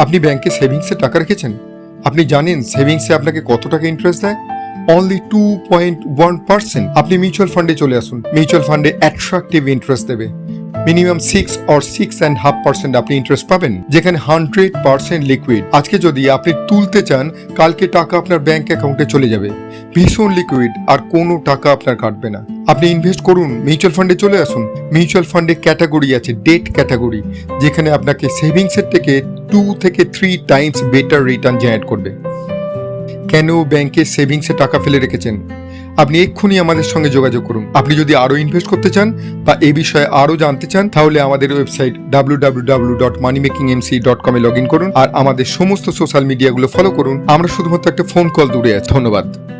আপনি ব্যাংকে সেভিংসে টাকা রেখেছেন? আপনি জানেন সেভিংসে আপনাকে কত টাকা ইন্টারেস্ট দেয়? Only two point one percent আপনি মিউচুয়াল ফান্ডে চলে আসুন। মিউচুয়াল ফান্ডে অ্যাট্রাকটিভ ইন্টারেস্ট দেবে। Minimum six or six and half percent আপনি ইন্টারেস্ট পাবেন, যেখানে হান্ড্রেড পার্সেন্ট লিকুইড আজকে যদি আপনি তুলতে চান, কালকে টাকা আপনার ব্যাংক অ্যাকাউন্টে চলে যাবে। ভীষণ লিকুইড আর কোনো টাকা আপনার কাটবে না। আপনি ইনভেস্ট করুন মিউচুয়াল ফান্ডে চলে আসুন। মিউচুয়াল ফান্ডে ক্যাটাগরি আছে ডেট ক্যাটাগরি যেখানে আপনাকে সেভিংসের থেকে টু থেকে three times better return generate করবে। কেন ব্যাংকে সেভিংসে টাকা ফেলে রেখেছেন? আপনি এক্ষুনি আমাদের সঙ্গে যোগাযোগ করুন। আপনি যদি আরও ইনভেস্ট করতে চান বা এই বিষয়ে আরও জানতে চান, তাহলে আমাদের website W W W dot money making dot log in করুন আর আমাদের সমস্ত সোশ্যাল মিডিয়াগুলো ফলো করুন। আমরা শুধুমাত্র একটা ফোন কল দূরে আছি। ধন্যবাদ।